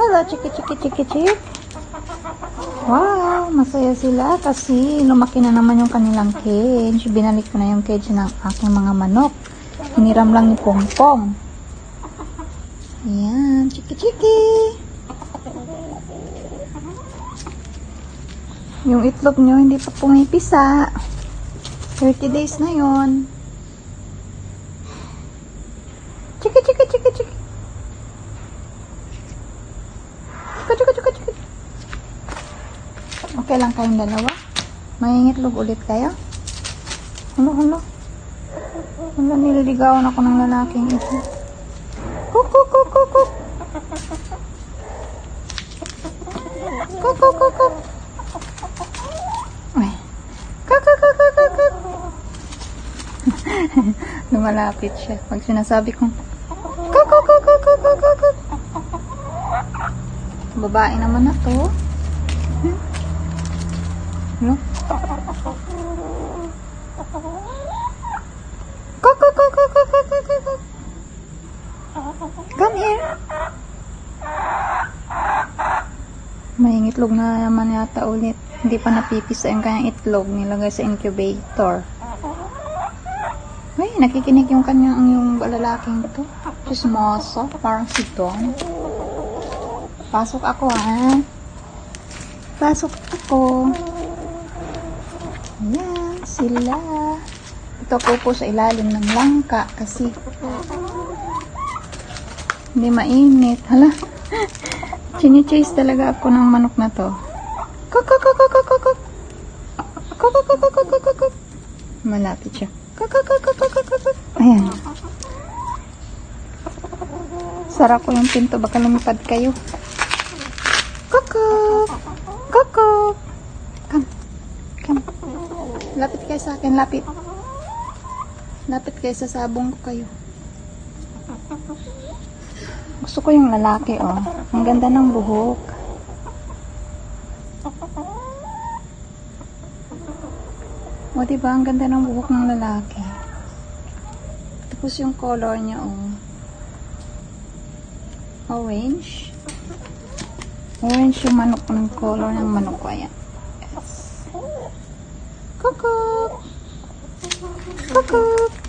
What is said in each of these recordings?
Hello, chiki chiki chiki chik. Wow, masaya sila kasi lumaki na naman yung kanilang cage. Binalik ko na yung cage ng aking mga manok. Hiniram lang ni Pongpong. Ayan, chiki chiki. Yung itlog nyo hindi pa pumipisa. 30 days na yon. Chiki chiki chiki chiki. Chiki chiki chiki chiki. Okay lang kayong dalawa? Mangingitlog ulit kayo? Hulo, hulo. Hulo, nililigawan ako ng lalaking ito. Kuk, kuk, kuk, kuk, kuk. Kuk, kuk, kuk, kuk. Lumalapit siya. Pag sinasabi kong kuk, kuk, kuk, kuk, kuk, kuk. Babae naman na to. No? Go, go, go, go, go, go, go, go. Come here. May itlog na naman yata ulit. Hindi pa napipisa yung kanyang itlog. Nilagay sa incubator. Ay, nakikinig yung kanyang yung lalaking to. Chismoso. Parang si Don. Pasok ako, ha? Pasok ako. Ayan, sila. Ito po po sa ilalim ng langka kasi hindi mainit. Hala. Chini-chase talaga ako ng manok na to. Kuk, kuk, kuk, kuk. Malapit siya. Kuk, kuk, kuk. Ayan. Sara ko yung pinto. Baka lumipad kayo. Kukuk! Kukuk! Come. Come. Lapit kayo sa akin. Lapit. Lapit kayo sa sabong ko kayo. Gusto ko yung lalaki, oh. Ang ganda ng buhok. O, diba? Ang ganda ng buhok ng lalaki. Tapos yung color niya, oh. Orange. Orange yung manok ng color ng manok ko. Ayan. Cuckoo. Cuckoo.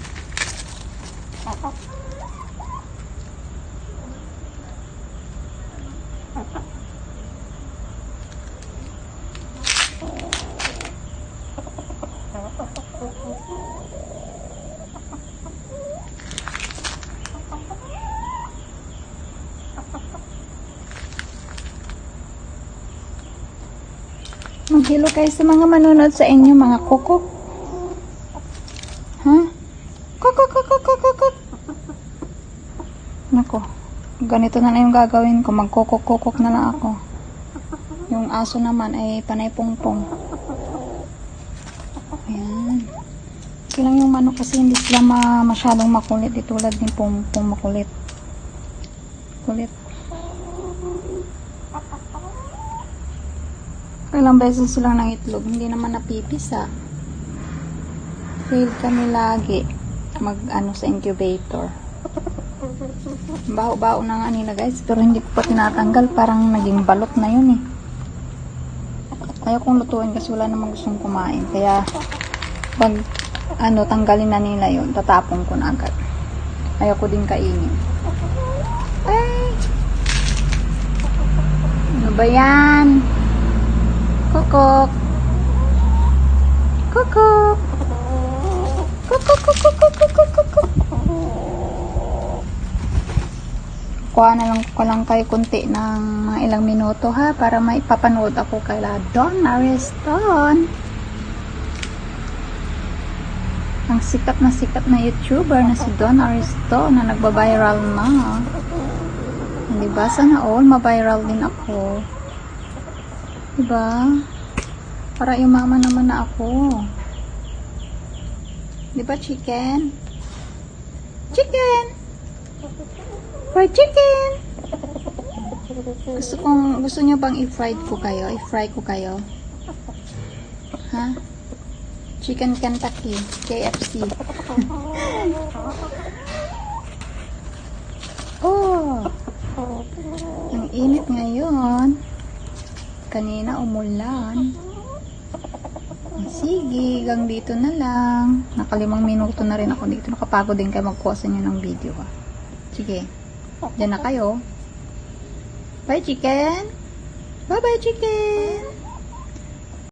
Maghilo kayo sa mga manonood sa inyo, mga kukuk. Ha? Kukuk, kukuk, kukuk, kukuk. Nako, ganito na lang yung gagawin ko. Magkukuk-kukuk na lang ako. Yung aso naman ay panay pongpong. Ayan. Okay lang yung manok kasi hindi sila ma masyadong makulit. Di tulad ni pongpong makulit. Kulit. Ilang beses silang ng itlog, hindi naman napipisa. Fail kami lagi mag ano sa incubator. Baho-baho na nga nila guys, pero hindi ko pa tinatanggal, parang naging balot na yun eh. Ayaw kong lutuin kasi wala namang gustong kumain. Kaya pag ano tanggalin na nila yun, tatapon ko na agad. Ayaw ko din kainin. Ay! Ano ba yan? Kukuk. Kukuk. Kukuk, kukuk, kukuk, kukuk, kukuk. Kuha na lang ko lang kayo kunti ng mga ilang minuto ha para maipapanood ako kay Don Ariston. Ang sikat na sikat na YouTuber na si Don Ariston na nagba-viral na. Diba? Sana all ma-viral din ako. Diba? Para mama naman na ako. Diba chicken? Chicken! Fried chicken! Gusto kong, gusto nyo bang i-fried ko kayo? I-fry ko kayo? Ha? Chicken Kentucky, KFC. oh! Ang init ngayon. Kanina umulan. Sige, hanggang dito na lang. Nakalimang minuto na rin ako dito. Nakapagod din kayo magkuha sa inyo ng video ha. Sige. Diyan na kayo. Bye, chicken. Bye-bye, chicken.